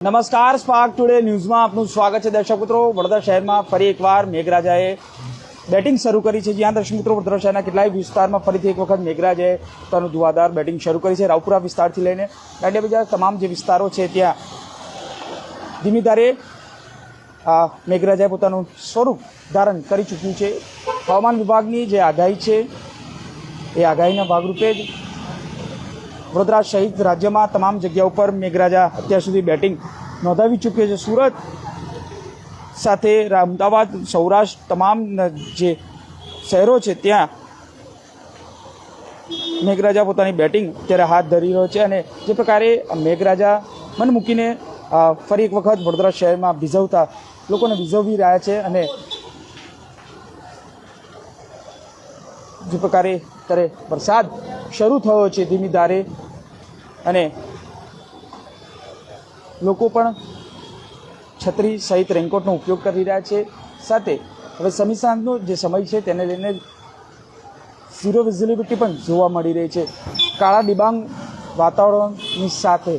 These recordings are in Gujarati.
નમસ્કાર સ્પાર્ક ટુડે ન્યૂઝમાં આપનું સ્વાગત છે દર્શક મિત્રો. વડોદરા શહેરમાં ફરી એકવાર મેઘરાજાએ બેટિંગ શરૂ કરી છે. જ્યાં દર્શક મિત્રો, વડોદરા શહેરના કેટલાય વિસ્તારમાં ફરીથી એક વખત મેઘરાજાએ પોતાનું ધુવાધાર બેટિંગ શરૂ કરી છે. રાવપુરા વિસ્તારથી લઈને દાંડિયા બજાર તમામ જે વિસ્તારો છે ત્યાં ધીમી ધારે આ, મેઘરાજાએ પોતાનું સ્વરૂપ ધારણ કરી ચૂક્યું છે. હવામાન વિભાગની જે આગાહી છે, એ આગાહીના ભાગરૂપે જ વડોદરા સહિત રાજ્યમાં તમામ જગ્યા ઉપર મેઘરાજા અત્યાર સુધી બેટિંગ નોંધાવી ચૂક્યો છે. સુરત સાથે અમદાવાદ, સૌરાષ્ટ્ર તમામ જે શહેરો છે, ત્યાં મેઘરાજા પોતાની બેટિંગ અત્યારે હાથ ધરી રહ્યો છે અને જે પ્રકારે મેઘરાજા મન મૂકીને ફરી એક વખત વડોદરા શહેરમાં ભીજવતા લોકોને ભીજવી રહ્યા છે અને જે પ્રકારે અત્યારે વરસાદ શરૂ થયો છે, ધીમી ધારે અને લોકો પણ છત્રી સહિત રેનકોટનો ઉપયોગ કરી રહ્યા છે. સાથે હવે સમીસાંજનો જે સમય છે તેને લઈને ઝીરો વિઝિબિલિટી પણ જોવા મળી રહી છે. કાળા ડિબાંગ વાતાવરણની સાથે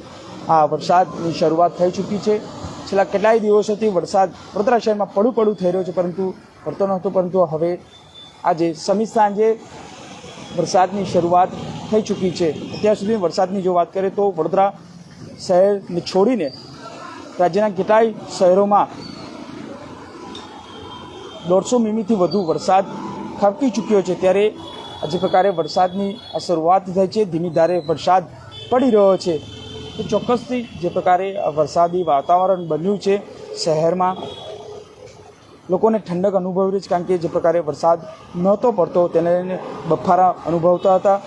આ વરસાદની શરૂઆત થઈ ચૂકી છે. છેલ્લા કેટલાય દિવસોથી વરસાદ વડોદરા શહેરમાં પડું પડું થઈ રહ્યો છે, પરંતુ પડતો નહોતો, પરંતુ હવે આજે સમી સાંજે વરસાદની શરૂઆત થઈ ચૂકી છે. અત્યાર સુધી વરસાદની જો વાત કરીએ તો વડોદરા શહેરને છોડીને રાજ્યના કેટલાય શહેરોમાં દોઢસો મીમીથી વધુ વરસાદ ખાબકી ચૂક્યો છે. ત્યારે જે પ્રકારે વરસાદની આ શરૂઆત થઈ છે, ધીમી ધારે વરસાદ પડી રહ્યો છે. તો ચોક્કસથી જે પ્રકારે વરસાદી વાતાવરણ બન્યું છે શહેરમાં લોકોને ઠંડક અનુભવી રહી છે, કારણ કે જે પ્રકારે વરસાદ નહોતો પડતો તેને બફારા અનુભવતા હતા.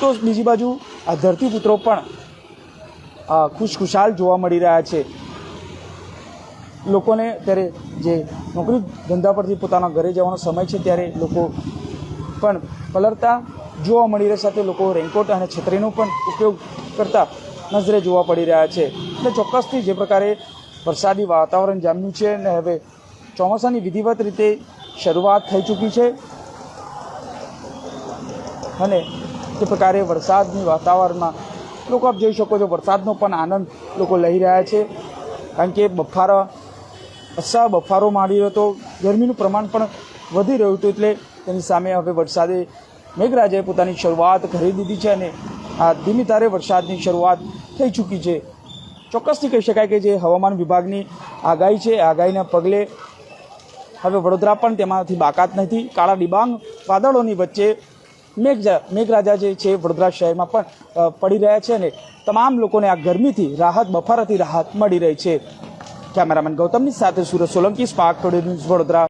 તો બીજી બાજુ આ ધરતીપુત્રો પણ ખુશખુશાલ જોવા મળી રહ્યા છે. લોકોને અત્યારે જે નોકરી ધંધા પરથી પોતાના ઘરે જવાનો સમય છે, ત્યારે લોકો પણ પલરતા જોવા મળી રહ્યા સાથે લોકો રેનકોટ અને છત્રીનો પણ ઉપયોગ કરતા નજરે જોવા પડી રહ્યા છે. એટલે ચોક્કસથી જે પ્રકારે વરસાદી વાતાવરણ જામ્યું છે અને હવે ચોમાસાની વિધિવત રીતે શરૂઆત થઈ ચૂકી છે. અને તે પ્રકારે વરસાદની વાતાવરણમાં લોકો આપ જોઈ શકો છો, વરસાદનો પણ આનંદ લોકો લઈ રહ્યા છે. કારણ કે બફારા અસા બફારો માંડી રહ્યો હતો. ગરમીનું પ્રમાણ પણ વધી રહ્યું હતું એટલે તેની સામે હવે વરસાદે મેઘરાજાએ પોતાની શરૂઆત કરી દીધી છે અને આ ધીમી તારે વરસાદની શરૂઆત થઈ ચૂકી છે. ચોક્કસથી કહી શકાય કે જે હવામાન વિભાગની આગાહી છે આગાહીના પગલે હવે વડોદરા પણ તેમાંથી બાકાત નથી. કાળા ડિબાંગ વાદળોની વચ્ચે મેઘજા મેઘરાજા જે છે વડોદરા શહેરમાં પણ પડી રહ્યા છે અને તમામ લોકોને આ ગરમીથી રાહત, બફારાથી રાહત મળી રહી છે. કેમેરામેન ગૌતમની સાથે Surat Solanki, spark today news Vadodara.